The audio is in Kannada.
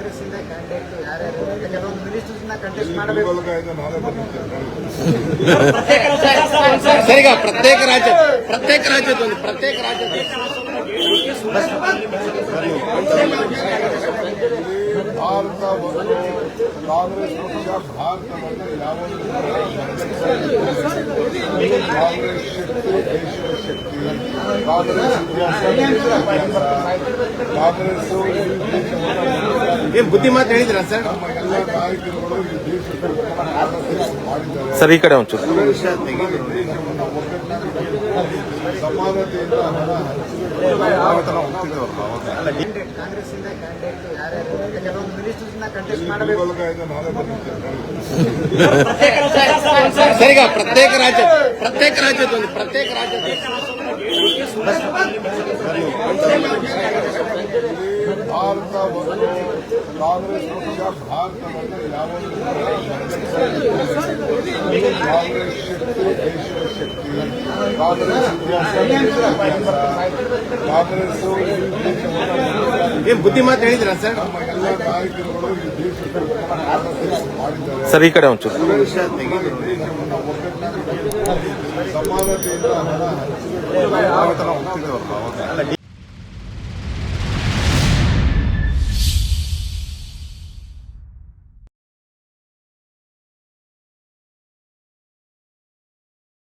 ಕಾಂಗ್ರೆಸ್ ಇಂದ ಕ್ಯಾಂಡಿಡೇಟ್ ಯಾರ್ಯಾರು ಅಂತ ಕೆಲವೊಂದು ಮಿನಿಸ್ಟರ್ಸ್ನ ಕಂಟೆಸ್ಟ್ ಮಾಡಬೇಕು ಸರಿಗ ಪ್ರತ್ಯೇಕ ರಾಜ್ಯ ಪ್ರತ್ಯೇಕ ರಾಜ್ಯದ ಒಂದು ಪ್ರತ್ಯೇಕ ರಾಜ್ಯದ ಭಾರತವನ್ನು ಕಾಂಗ್ರೆಸ್ ಪಕ್ಷ ಭಾರತವನ್ನು ಯಾವೊಂದು ಕಾಂಗ್ರೆಸ್ ಶಕ್ತಿ ದೇಶದ ಶಕ್ತಿ ಕಾಂಗ್ರೆಸ್ ಇತಿಹಾಸ ಕಾಂಗ್ರೆಸ್ ದೇಶವನ್ನು ಏನ್ ಬುದ್ಧಿಮಾತ ಹೇಳಿದ್ರ ಸರ್ ಎಲ್ಲಾ ಬಾರಿ ಕೊಳ್ಳೋದು ದೇಶದ ಕಾರ್ಯತಂತ್ರ ಮಾಡಿ ಸರ್ ಈ ಕಡೆ ಒಂದು ಚುತಿ ಸಮಾನತೆಯಿಂದ ನಾವು ಹಸಿವಾಯತನ ಹುಟ್ಟಿದವರು ಕಾಂಗ್ರೆಸ್ ಇಂದ कैंडिडेट ಯಾರು ಯಾರು ಕೆಲವೊಂದು मिनिस्टरಸ್ ನ ಕಾಂಟೆಸ್ಟ್ ಮಾಡಬೇಕು ಸರ್ ಈಗ ಪ್ರತಿಯಕ ರಾಜ ಸರ್ ಈಗ ಪ್ರतेक ರಾಜ್ಯ ಪ್ರतेक ರಾಜ್ಯದ ಪ್ರತಿ ಪ್ರಜಾತಿ ಗೆ ಉತ್ತಮ ಸುಂದರ ಪ್ರಜಾತಿ ಆರು ತಬಗೆ ಕಾಂಗ್ರೆಸ್ ಸಂಸದ ಭಾರತದಲ್ಲಿ ಯಾವ ರೀತಿ ಸರ್ ಈ ಕಡೆ ಒಂದು ಚುತಿ ಸಮಾನತೆಯಿಂದ ನಾವು ಆಗತನ ಹೋಗ್ತಿದೋ